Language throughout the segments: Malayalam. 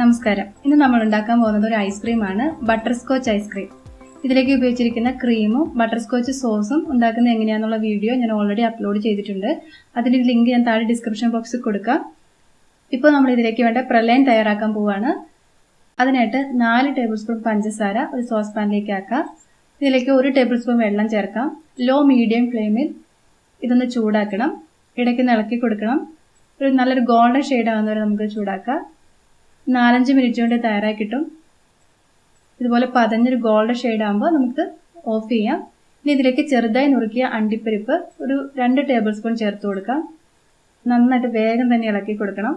നമസ്കാരം. ഇന്ന് നമ്മൾ ഉണ്ടാക്കാൻ പോകുന്നത് ഒരു ഐസ്ക്രീം ആണ്. ബട്ടർ സ്കോച്ച് ഐസ്ക്രീം ഇതിലേക്ക് ഉപയോഗിച്ചിരിക്കുന്ന ക്രീമും ബട്ടർ സ്കോച്ച് സോസും ഉണ്ടാക്കുന്ന എങ്ങനെയാണെന്നുള്ള വീഡിയോ ഞാൻ ഓൾറെഡി അപ്ലോഡ് ചെയ്തിട്ടുണ്ട്. അതിന്റെ ലിങ്ക് ഞാൻ താഴെ ഡിസ്ക്രിപ്ഷൻ ബോക്സിൽ കൊടുക്കാം. ഇപ്പോൾ നമ്മൾ ഇതിലേക്ക് വേണ്ട പ്രളയം തയ്യാറാക്കാൻ പോവുകയാണ് അതിനായിട്ട് നാല് ടേബിൾ സ്പൂൺ പഞ്ചസാര ഒരു സോസ് പാനിലേക്ക് ആക്കാം. ഇതിലേക്ക് ഒരു ടേബിൾ സ്പൂൺ വെള്ളം ചേർക്കാം. ലോ മീഡിയം ഫ്ലെയിമിൽ ഇതൊന്ന് ചൂടാക്കണം. ഇടയ്ക്ക് ഇളക്കി കൊടുക്കണം. ഒരു നല്ലൊരു ഗോൾഡൻ ഷെയ്ഡ് ആകുന്നവരെ നമുക്ക് ചൂടാക്കാം. നാലഞ്ച് മിനിറ്റ് കൊണ്ട് തയ്യാറാക്കി കിട്ടും. ഇതുപോലെ പതഞ്ഞൊരു ഗോൾഡൻ ഷെയ്ഡ് ആകുമ്പോൾ നമുക്ക് ഓഫ് ചെയ്യാം. ഇനി ഇതിലേക്ക് ചെറുതായി നുറുക്കിയ അണ്ടിപ്പരിപ്പ് ഒരു രണ്ട് ടേബിൾ സ്പൂൺ ചേർത്ത് കൊടുക്കാം. നന്നായിട്ട് വേഗം തന്നെ ഇളക്കി കൊടുക്കണം.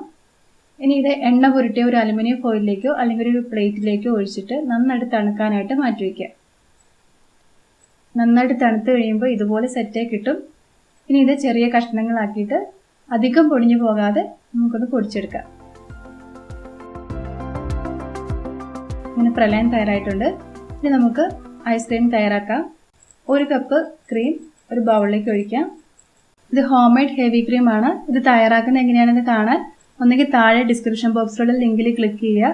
ഇനി ഇത് എണ്ണ പുരട്ടിയ ഒരു അലുമിനിയം ഫോയിലിലേക്കോ അല്ലെങ്കിൽ ഒരു പ്ലേറ്റിലേക്കോ ഒഴിച്ചിട്ട് നന്നായിട്ട് തണുക്കാനായിട്ട് മാറ്റി വയ്ക്കുക നന്നായിട്ട് തണുത്ത് കഴിയുമ്പോൾ ഇതുപോലെ സെറ്റായി കിട്ടും. ഇനി ഇത് ചെറിയ കഷ്ണങ്ങളാക്കിയിട്ട് അധികം പൊടിഞ്ഞു പോകാതെ നമുക്കൊന്ന് പൊടിച്ചെടുക്കാം. ഇങ്ങനെ പ്രളയം തയ്യാറായിട്ടുണ്ട്. ഇനി നമുക്ക് ഐസ്ക്രീം തയ്യാറാക്കാം. ഒരു കപ്പ് ക്രീം ഒരു ബൗളിലേക്ക് ഒഴിക്കാം. ഇത് ഹോം മെയ്ഡ് ഹെവി ക്രീം ആണ്. ഇത് തയ്യാറാക്കുന്നത് എങ്ങനെയാണെന്ന് കാണാൻ ഒന്നുകിൽ താഴെ ഡിസ്ക്രിപ്ഷൻ ബോക്സിലുള്ള ലിങ്കിൽ ക്ലിക്ക് ചെയ്യുക.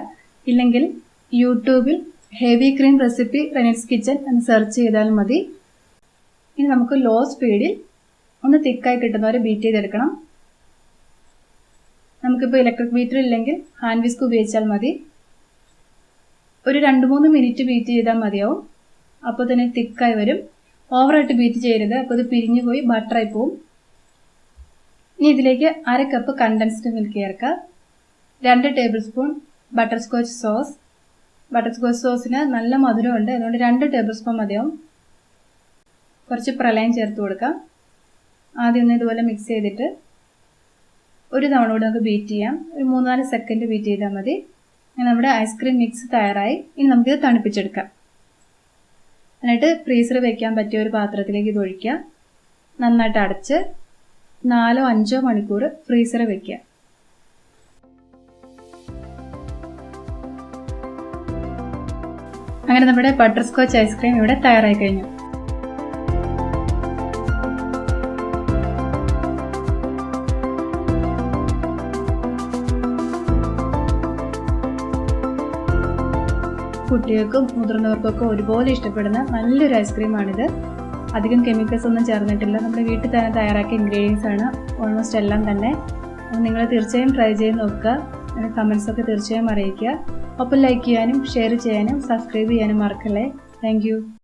ഇല്ലെങ്കിൽ യൂട്യൂബിൽ ഹെവി ക്രീം റെസിപ്പി റെനിറ്റ്സ് കിച്ചൻ എന്ന് സെർച്ച് ചെയ്താൽ മതി. ഇനി നമുക്ക് ലോ സ്പീഡിൽ ഒന്ന് തിക്കായി കിട്ടുന്നവരെ ബീറ്റ് ചെയ്തെടുക്കണം. നമുക്കിപ്പോൾ ഇലക്ട്രിക് ബീറ്റർ ഇല്ലെങ്കിൽ ഹാൻഡ് വിസ്ക് ഉപയോഗിച്ചാൽ മതി. ഒരു രണ്ട് മൂന്ന് മിനിറ്റ് ബീറ്റ് ചെയ്താൽ മതിയാവും. അപ്പോൾ തന്നെ തിക്കായി വരും. ഓവറായിട്ട് ബീറ്റ് ചെയ്യരുത്. അപ്പോൾ ഇത് പിരിഞ്ഞു പോയി ബട്ടറായി പോവും. ഇനി ഇതിലേക്ക് അര കപ്പ് കണ്ടൻസ്ഡ് മിൽക്ക് ചേർക്കുക. രണ്ട് tablespoon butterscotch sauce butterscotch സോസിന് നല്ല മധുരമുണ്ട്. അതുകൊണ്ട് രണ്ട് ടേബിൾ സ്പൂൺ മതിയാവും. കുറച്ച് പ്രളയം ചേർത്ത് കൊടുക്കാം. ആദ്യം ഒന്ന് ഇതുപോലെ മിക്സ് ചെയ്തിട്ട് ഒരു തവണ കൂടി നമുക്ക് ബീറ്റ് ചെയ്യാം. ഒരു മൂന്നാൽ സെക്കൻഡ് ബീറ്റ് ചെയ്താൽ മതി. നമ്മുടെ ഐസ്ക്രീം മിക്സ് തയ്യാറായി. ഇനി നമുക്കിത് തണുപ്പിച്ചെടുക്കാം. എന്നിട്ട് ഫ്രീസർ വെക്കാൻ പറ്റിയ ഒരു പാത്രത്തിലേക്ക് ഇത് ഒഴിക്കുക. നന്നായിട്ട് അടച്ച് നാലോ അഞ്ചോ മണിക്കൂർ ഫ്രീസർ വെക്കുക. അങ്ങനെ നമ്മുടെ ബട്ടർ സ്കോച്ച് ഐസ്ക്രീം ഇവിടെ തയ്യാറായി കഴിഞ്ഞു. കുട്ടികൾക്കും മുതിർന്നവർക്കൊക്കെ ഒരുപോലെ ഇഷ്ടപ്പെടുന്ന നല്ലൊരു ഐസ്ക്രീമാണിത്. അധികം കെമിക്കൽസ് ഒന്നും ചേർന്നിട്ടില്ല. നമ്മുടെ വീട്ടിൽ തന്നെ തയ്യാറാക്കിയ ഇൻഗ്രീഡിയൻസ് ആണ് ഓൾമോസ്റ്റ് എല്ലാം തന്നെ. നിങ്ങൾ തീർച്ചയായും ട്രൈ ചെയ്ത് നോക്കുക. കമൻസൊക്കെ തീർച്ചയായും അറിയിക്കുക. ഒപ്പം ലൈക്ക് ചെയ്യാനും ഷെയർ ചെയ്യാനും സബ്സ്ക്രൈബ് ചെയ്യാനും മറക്കല്ലേ. താങ്ക്